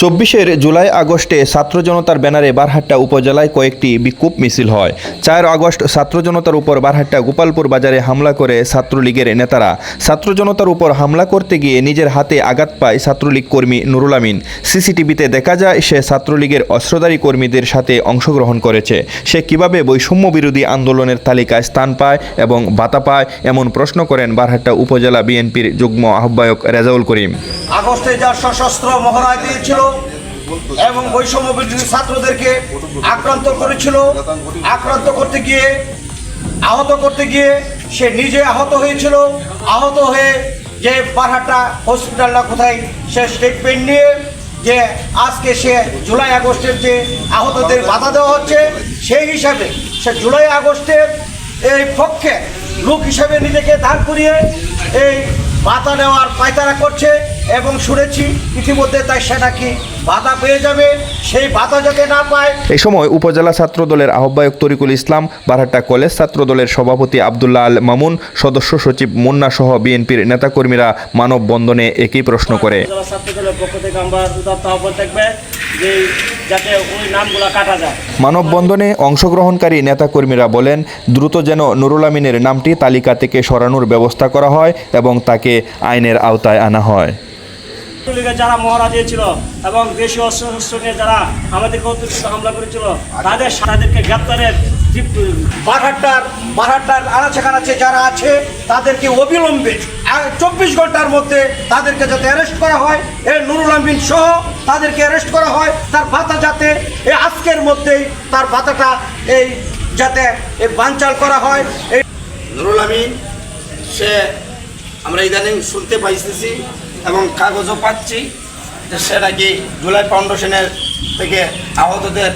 চব্বিশের জুলাই আগস্টে ছাত্র জনতার ব্যানারে বারহাট্টা উপজেলায় কয়েকটি বিক্ষোভ মিছিল হয়। চার আগস্ট ছাত্র জনতার উপর বারহাট্টা গোপালপুর বাজারে হামলা করে ছাত্রলীগের নেতারা। ছাত্র জনতার উপর হামলা করতে গিয়ে নিজের হাতে আঘাত পায় ছাত্রলীগ কর্মী নুরুল আমিন। সিসিটিভিতে দেখা যায়, সে ছাত্রলীগের অস্ত্রধারী কর্মীদের সাথে অংশগ্রহণ করেছে। সে কীভাবে বৈষম্য বিরোধী আন্দোলনের তালিকায় স্থান পায় এবং ভাতা পায়, এমন প্রশ্ন করেন বারহাট্টা উপজেলা বিএনপির যুগ্ম আহ্বায়ক রেজাউল করিম। আগস্টে যা সশস্ত্র মহড়ায় দিয়েছিল এবং বৈষম্য বিরোধী ছাত্রদেরকে আক্রান্ত করেছিল, আক্রান্ত করতে গিয়ে, আহত করতে গিয়ে সে নিজে আহত হয়েছিল। আহত হয়ে যে পাহাড়টা হসপিটাল না কোথায়, সে স্টেটমেন্ট নিয়ে যে আজকে সে জুলাই আগস্টের যে আহতদের বাধা দেওয়া হচ্ছে, সেই হিসাবে সে জুলাই আগস্টের এই পক্ষে লোক হিসাবে নিজেকে দাঁড় করিয়ে এই ভাতা নেওয়ার পায়তারা করছে। এবং শুনেছি ইতিমধ্যে তাই সে নাকি ভাতা পেয়ে যাবে সেই ভাতা যাতে না পায়। এই সময় উপজেলা ছাত্র দলের আহ্বায়ক তরিকুল ইসলাম বারহাট্টা কলেজ ছাত্র দলের সভাপতি আবদুল্লাহ আল মামুন সদস্য সচিব মুন্না সহ বিএনপির নেতাকর্মীরা মানববন্ধনে একই প্রশ্ন করে। জেলা ছাত্র দলের পক্ষ থেকে আমরা থাকবে যে যাতে ওই নামগুলো কাটা যায়। মানববন্ধনে অংশগ্রহণকারী নেতাকর্মীরা বলেন দ্রুত যেন নুরুল আমিনের নামটি তালিকা থেকে সরানোর ব্যবস্থা করা হয় এবং তাকে আইনের আওতায় আনা হয়। ছাত্রলীগের যারা মহড়া দিয়েছিল এবং দেশীয় অস্ত্র নিয়ে যারা আমাদেরকে অতিরিক্ত হামলা করেছিল, তাদের তাদেরকে গ্রেপ্তারের বারহাট্টার বারহাট্টার আনাচে কানাচে যারা আছে, তাদেরকে অবিলম্বে চব্বিশ ঘণ্টার মধ্যে তাদেরকে যাতে অ্যারেস্ট করা হয়, এ নুরুল আমিন সহ তাদেরকে অ্যারেস্ট করা হয়, তার ভাতা যাতে এ আজকের মধ্যেই তার ভাতাটা এই যাতে বানচাল করা হয়, এই নুরুল আমিন, সে আমরা ইদানিং শুনতে পাইতেছি এবং কাগজও পাচ্ছি যে সে নাকি জুলাই ফাউন্ডেশনের থেকে আহতদের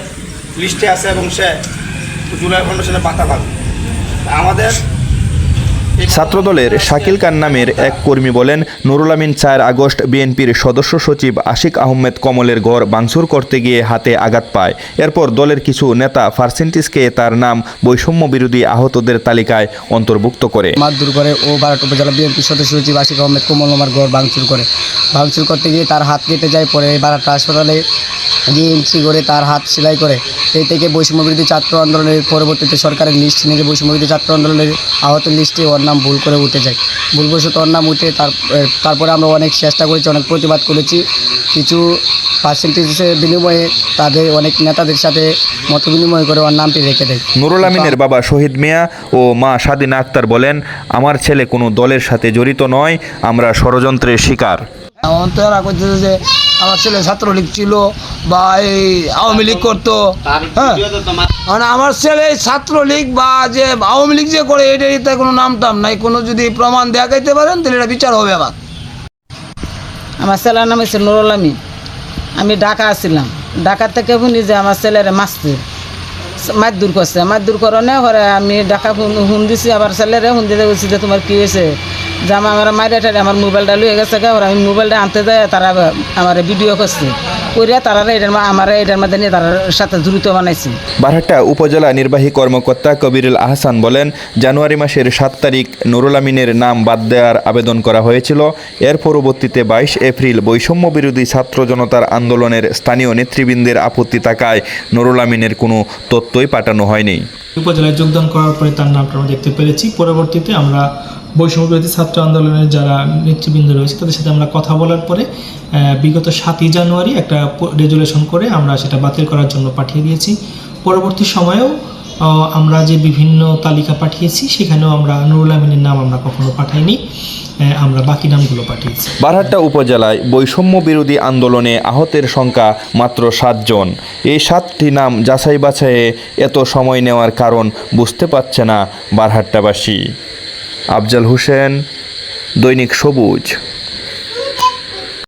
লিস্টে আছে এবং সে জুলাই ফাউন্ডেশনের পাতা পাবে আমাদের ছাত্রদলের শাকিল খান নামের এক কর্মী বলেন, নুরুল আমিন চার আগস্ট বিএনপির সদস্য সচিব আশিক আহমেদ কমলের ঘর ভাঙচুর করতে গিয়ে হাতে আঘাত পায়। এরপর দলের কিছু নেতা পার্সেন্টেজকে তার নাম বৈষম্য বিরোধী আহতদের তালিকায় অন্তর্ভুক্ত করে। মারধর করে ও বারাট উপজেলা বিএনপি সদস্য সচিব আশিক আহমেদ কোমল আমার ঘর ভাঙচুর করে। ভাঙচুর করতে গিয়ে তার হাত কেটে যায়, পরে বারাট হাসপাতালে গিয়ে করে তার হাত সেলাই করে। এই থেকে বৈষম্য বিরোধী ছাত্র আন্দোলনের পরবর্তীতে সরকারের লিস্ট নিয়ে বৈষম্য বিরোধী ছাত্র আন্দোলনের আহত লিস্টে ওর নাম ভুল করে উঠে যায়। ভুলবশত ওর নাম উঠে তার তারপরে আমরা অনেক চেষ্টা করেছি অনেক প্রতিবাদ করেছি। কিছু পার্সেন্টেজের বিনিময়ে তাদের অনেক নেতাদের সাথে মত বিনিময় করে ওর নামটি রেখে দেয়। নুরুল আমিনের বাবা শহীদ মিয়া ও মা স্বাধীন আক্তার বলেন আমার ছেলে কোনো দলের সাথে জড়িত নয় আমরা ষড়যন্ত্রের শিকার। আমার তো এরা করতেছে যে আমার ছেলে ছাত্রলীগ ছিল বা এই আওয়ামী লীগ করতো। হ্যাঁ। মানে আমার ছেলে ছাত্রলীগ বা যে আওয়ামী লীগ যে করে কোনো নাম টাম নাই। কোনো যদি প্রমাণ দেখাইতে পারেন তাহলে এটা বিচার হবে আবার। আমার ছেলের নাম হচ্ছে নুরুল আমিন। আমি ঢাকা আসছিলাম। ঢাকা থেকে শুনি যে আমার ছেলের মাসতে মাছ দূর করছে। মাছ দূর করনে ঘরে আমি ঢাকা হুন- হুন দিছি আবার ছেলেরে হুন দিতে বলছি যে তোমার কি হয়েছে? যে আমার আমার মায়ের টাইরে আমার মোবাইলটা লুয়ে গেছে গে ওরা আমি মোবাইলটা আনতে যায় তারা আমার ভিডিও করছে। করিয়া তারা এটার মা- আমার এটার মধ্যে নিয়ে তার সাথে জড়িত বানাইছি। বারহাট্টা উপজেলা নির্বাহী কর্মকর্তা কবিরুল আহসান বলেন জানুয়ারি মাসের সাত তারিখ নুরুল আমিনের নাম বাদ দেওয়ার আবেদন করা হয়েছিল। এর পরবর্তীতে বাইশ এপ্রিল বৈষম্য বিরোধী ছাত্র জনতার আন্দোলনের স্থানীয় নেতৃবৃন্দের আপত্তি থাকায় নুরুল আমিনের কোনো তথ্যই পাঠানো হয়নি। উপজেলায় যোগদান করার পরে তার নামটা আমরা দেখতে পেরেছি। পরবর্তীতে আমরা বৈষম্য বিরোধী ছাত্র আন্দোলনের যারা নেতৃবৃন্দ রয়েছে, তাদের সাথে আমরা কথা বলার পরে বিগত সাতই জানুয়ারি একটা রেজুলেশন করে আমরা সেটা বাতিল করার জন্য পাঠিয়ে দিয়েছি। পরবর্তী সময়েও আমরা যে বিভিন্ন তালিকা পাঠিয়েছি, সেখানেও আমরা নুরুল আমিনের নাম আমরা কখনো পাঠাইনি আমরা বাকি নামগুলো পাঠিয়েছি। বারহাট্টা উপজেলায় বৈষম্য বিরোধী আন্দোলনে আহতের সংখ্যা মাত্র সাতজন এই সাতটি নাম যাচাই বাছাইয়ে এত সময় নেওয়ার কারণ বুঝতে পারছে না বারহাট্টাবাসী। আফজাল হোসেন দৈনিক সবুজ।